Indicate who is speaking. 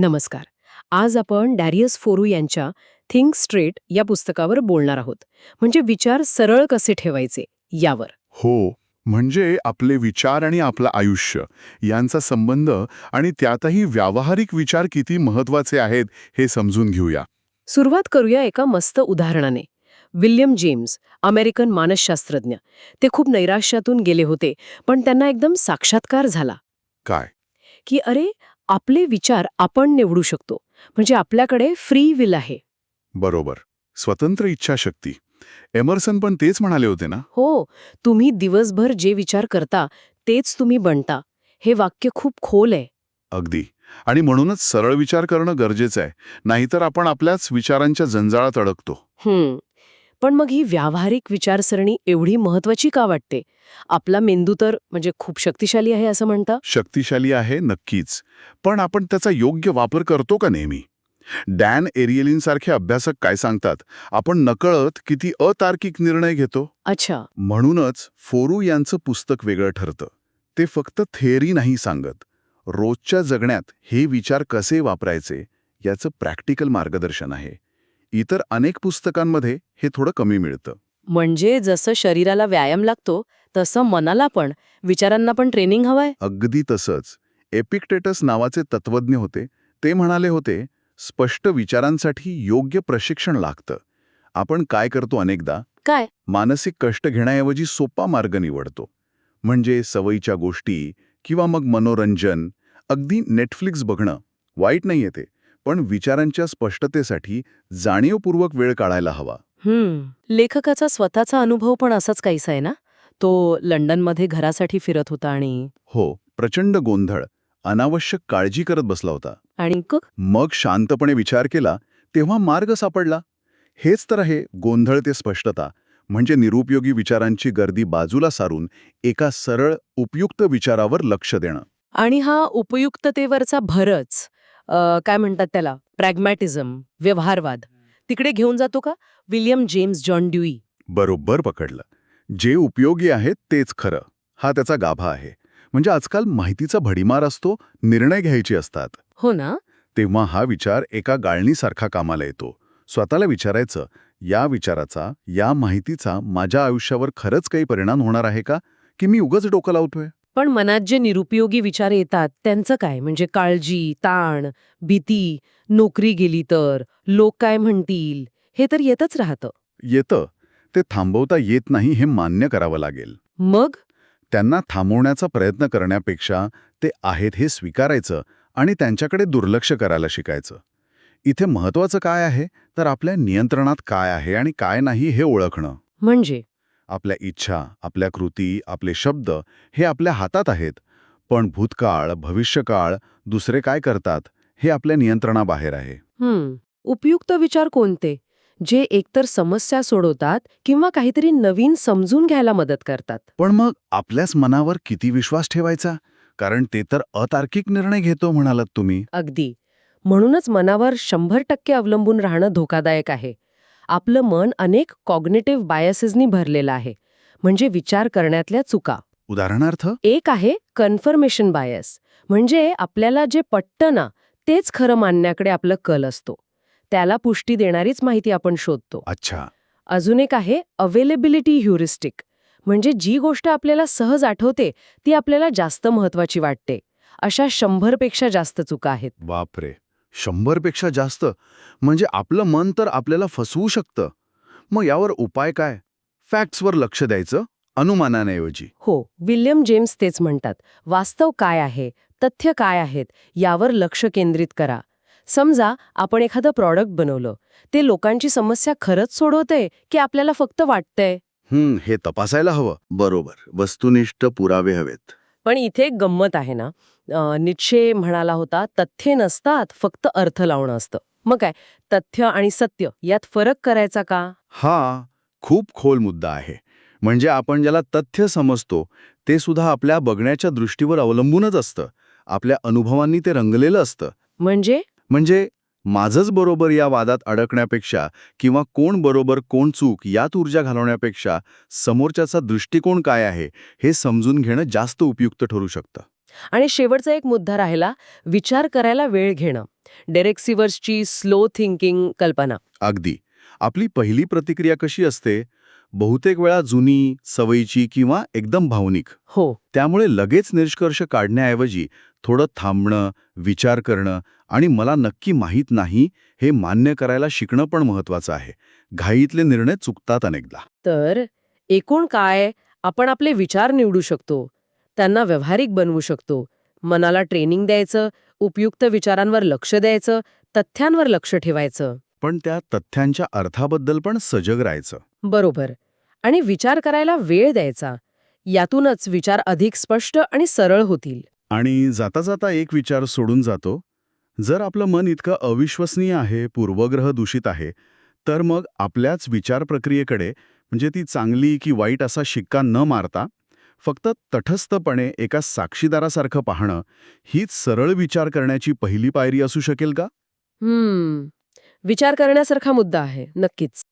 Speaker 1: नमस्कार. आज आपण डॅरियस फोरू यांच्या थिंक स्ट्रेट या पुस्तकावर बोलणार आहोत. म्हणजे विचार सरळ कसे ठेवायचे? यावर.
Speaker 2: हो म्हणजे आपले विचार आणि आपलं आयुष्य यांचा संबंध आणि त्यातही व्यावहारिक विचार किती महत्त्वाचे आहेत हे समजून घेऊया.
Speaker 1: सुरुवात करूया एका मस्त उदाहरणाने. विल्यम जेम्स अमेरिकन मानसशास्त्रज्ञ. ते खूप नैराश्यातून गेले होते पण त्यांना एकदम साक्षात्कार झाला.
Speaker 2: काय?
Speaker 1: की अरे आपले विचार आपण निवडू शकतो. म्हणजे आपल्याकडे फ्री विल आहे.
Speaker 2: बरोबर. स्वतंत्र इच्छाशक्ती. एमर्सन पण तेच म्हणाले होते ना?
Speaker 1: हो. तुम्ही दिवसभर जे विचार करता तेच तुम्ही बनता. हे वाक्य खूप खोल आहे.
Speaker 2: अगदी. आणि म्हणूनच सरळ विचार करणं गरजेचं आहे. नाहीतर आपण आपल्याच विचारांच्या जंजाळात अडकतो.
Speaker 1: हम्म. पण मग ही व्यावहारिक विचारसरणी एवढी महत्वाची का वाटते? आपला मेंदू तर म्हणजे खूप शक्तिशाली आहे असं म्हणता?
Speaker 2: शक्तिशाली आहे नक्कीच. पण आपण त्याचा योग्य वापर करतो का नेहमी? डॅन एरियलिनसारखे अभ्यासक काय सांगतात? आपण नकळत किती अतार्किक निर्णय घेतो?
Speaker 1: अच्छा.
Speaker 2: म्हणूनच फोरू यांचं पुस्तक वेगळं ठरतं. ते फक्त थेअरी नाही सांगत. रोजच्या जगण्यात हे विचार कसे वापरायचे याचं प्रॅक्टिकल मार्गदर्शन आहे. इतर अनेक पुस्तकांमध्ये हे थोडं कमी मिळतं.
Speaker 1: म्हणजे जसं शरीराला व्यायाम लागतो तसं मनाला पण. विचारांना पण ट्रेनिंग हवंय?
Speaker 2: अगदी तसंच. एपिक्टेटस नावाचे तत्वज्ञ होते. ते म्हणाले होते स्पष्ट विचारांसाठी योग्य प्रशिक्षण लागतं. आपण काय करतो अनेकदा?
Speaker 1: काय?
Speaker 2: मानसिक कष्ट घेण्याऐवजी सोपा मार्ग निवडतो. म्हणजे सवयीच्या गोष्टी किंवा मग मनोरंजन. अगदी नेटफ्लिक्स बघणं. वाईट नाही येते पण विचारांच्या स्पष्टतेसाठी जाणीवपूर्वक वेळ काढायला हवा.
Speaker 1: हम्म. लेखकाचा स्वतःचा अनुभव पण असाच काहीसा आहे ना? तो लंडनमध्ये घरासाठी फिरत होता आणि
Speaker 2: हो प्रचंड गोंधळ अनावश्यक काळजी करत बसला होता.
Speaker 1: आणि
Speaker 2: मग? शांतपणे विचार केला तेव्हा मार्ग सापडला. हेच तर आहे गोंधळ ते स्पष्टता म्हणजे निरुपयोगी विचारांची गर्दी बाजूला सारून एका सरळ उपयुक्त विचारावर लक्ष देणं.
Speaker 1: आणि हा उपयुक्ततेवरचा भरच काय म्हणतात त्याला? प्रॅग्मॅटिझम व्यवहारवाद. तिकडे घेऊन जातो का? विल्यम जेम्स जॉन ड्युई
Speaker 2: बरोबर पकडलं. जे उपयोगी आहे तेच खरं. हा त्याचा गाभा आहे. म्हणजे आजकाल माहितीचा भडीमार असतो निर्णय घ्यायचे असतात.
Speaker 1: हो ना?
Speaker 2: तेव्हा हा विचार एका गाळणीसारखा कामाला येतो. स्वतःला विचारायचं या विचाराचा या माहितीचा माझ्या आयुष्यावर खरंच काही परिणाम होणार आहे का? की मी उगच डोकं लावतोय?
Speaker 1: पण मनात जे निरुपयोगी विचार येतात त्यांचं काय? म्हणजे काळजी ताण भीती नोकरी गेली तर लोक काय म्हणतील? हे तर येतच राहतं.
Speaker 2: येतं. ते थांबवता येत नाही हे मान्य करावं लागेल.
Speaker 1: मग?
Speaker 2: त्यांना थांबवण्याचा प्रयत्न करण्यापेक्षा ते आहेत हे स्वीकारायचं आणि त्यांच्याकडे दुर्लक्ष करायला शिकायचं. इथे महत्वाचं काय आहे? तर आपल्या नियंत्रणात काय आहे आणि काय नाही हे ओळखणं.
Speaker 1: म्हणजे?
Speaker 2: आपल्या इच्छा आपल्या कृती आपले शब्द हे आपल्या हातात आहेत. पण भूतकाळ भविष्यकाळ दुसरे काय करतात हे आपल्या नियंत्रणाबाहेर आहे.
Speaker 1: हम्म उपयुक्त विचार कोणते? जे एकतर समस्या सोडवतात किंवा काहीतरी नवीन समजून घ्यायला मदत करतात.
Speaker 2: पण मग आपल्याच मनावर किती विश्वास ठेवायचा? कारण ते तर अतार्किक निर्णय घेतो म्हणालात तुम्ही.
Speaker 1: अगदी. म्हणूनच मनावर शंभर टक्के अवलंबून राहणं धोकादायक आहे. आपलं मन अनेक कॉग्नेटिव्ह बायसेसनी भरलेलं आहे. म्हणजे विचार करण्यातल्या चुका.
Speaker 2: उदाहरणार्थ?
Speaker 1: एक आहे कन्फर्मेशन बायस. म्हणजे आपल्याला जे पटतं ना तेच खरं मानण्याकडे आपलं कल असतो. त्याला पुष्टी देणारीच माहिती आपण शोधतो.
Speaker 2: अच्छा.
Speaker 1: अजून एक आहे अवेलेबिलिटी ह्युरिस्टिक. म्हणजे जी गोष्ट आपल्याला सहज आठवते ती आपल्याला जास्त महत्वाची वाटते. अशा शंभरपेक्षा जास्त चुका आहेत.
Speaker 2: बापरे. शंभरपेक्षा जास्त. म्हणजे आपलं मन तर आपल्याला फसवू शकतं. मग यावर उपाय काय? फॅक्ट्सवर लक्ष द्यायचं अनुमानांऐवजी.
Speaker 1: हो विल्यम जेम्स तेच म्हणतात. वास्तव काय आहे? तथ्य काय आहेत? यावर लक्ष केंद्रित करा. समजा आपण एखादं प्रॉडक्ट बनवलं. ते लोकांची समस्या खरंच सोडवतंय की आपल्याला फक्त वाटतंय?
Speaker 2: हं हे तपासायला हवं.
Speaker 3: बरोबर. वस्तुनिष्ठ पुरावे हवेत.
Speaker 1: पण इथे एक गंमत आहे ना. निश्चय म्हणाला होता तथ्ये नसतात फक्त अर्थ लावणं असतं. मग काय? तथ्य आणि सत्य यात फरक करायचा का?
Speaker 2: हा खूप खोल मुद्दा आहे. म्हणजे आपण ज्याला तथ्य समजतो ते सुद्धा आपल्या बघण्याच्या दृष्टीवर अवलंबूनच असतं. आपल्या अनुभवांनी ते रंगलेलं असतं.
Speaker 1: म्हणजे?
Speaker 2: म्हणजे माझंच बरोबर या वादात अडकण्यापेक्षा किंवा कोण बरोबर कोण चूक यात ऊर्जा घालवण्यापेक्षा समोरच्याचा दृष्टिकोन काय आहे हे समजून घेणं जास्त उपयुक्त ठरू शकतं.
Speaker 1: आणि शेवटचा एक मुद्दा राहिला विचार करायला वेळ घेणं. डेरेक सिवर्सची स्लो थिंकिंग कल्पना.
Speaker 2: अगदी. आपली पहिली प्रतिक्रिया कशी असते? बहुतेक वेळा जुनी सवयीची किंवा एकदम भावनिक.
Speaker 1: हो.
Speaker 2: त्यामुळे लगेच निष्कर्ष काढण्याऐवजी थोडं थांबणं विचार करणं आणि मला नक्की माहीत नाही हे मान्य करायला शिकणं पण महत्वाचं आहे. घाईतले निर्णय चुकतात अनेकदा.
Speaker 1: तर एकूण काय आपण आपले विचार निवडू शकतो त्यांना व्यावहारिक बनवू शकतो मनाला ट्रेनिंग द्यायचं उपयुक्त विचारांवर लक्ष द्यायचं तथ्यांवर लक्ष ठेवायचं.
Speaker 2: पण त्या तथ्यांच्या अर्थाबद्दल पण सजग राहायचं.
Speaker 1: बरोबर. आणि विचार करायला वेळ द्यायचा. यातूनच विचार अधिक स्पष्ट आणि सरळ होतील.
Speaker 2: आणि जाता जाता एक विचार सोडून जातो. जर आपलं मन इतकं अविश्वसनीय आहे पूर्वग्रह दूषित आहे तर मग आपल्याच विचार प्रक्रियेकडे म्हणजे ती चांगली की वाईट असा शिक्का न मारता फक्त तटस्थपणे एका साक्षीदारासारखं पाहणं हीच सरळ विचार करण्याची पहिली पायरी असू शकेल का?
Speaker 1: हम्म. विचार करण्यासारखा मुद्दा आहे नक्कीच.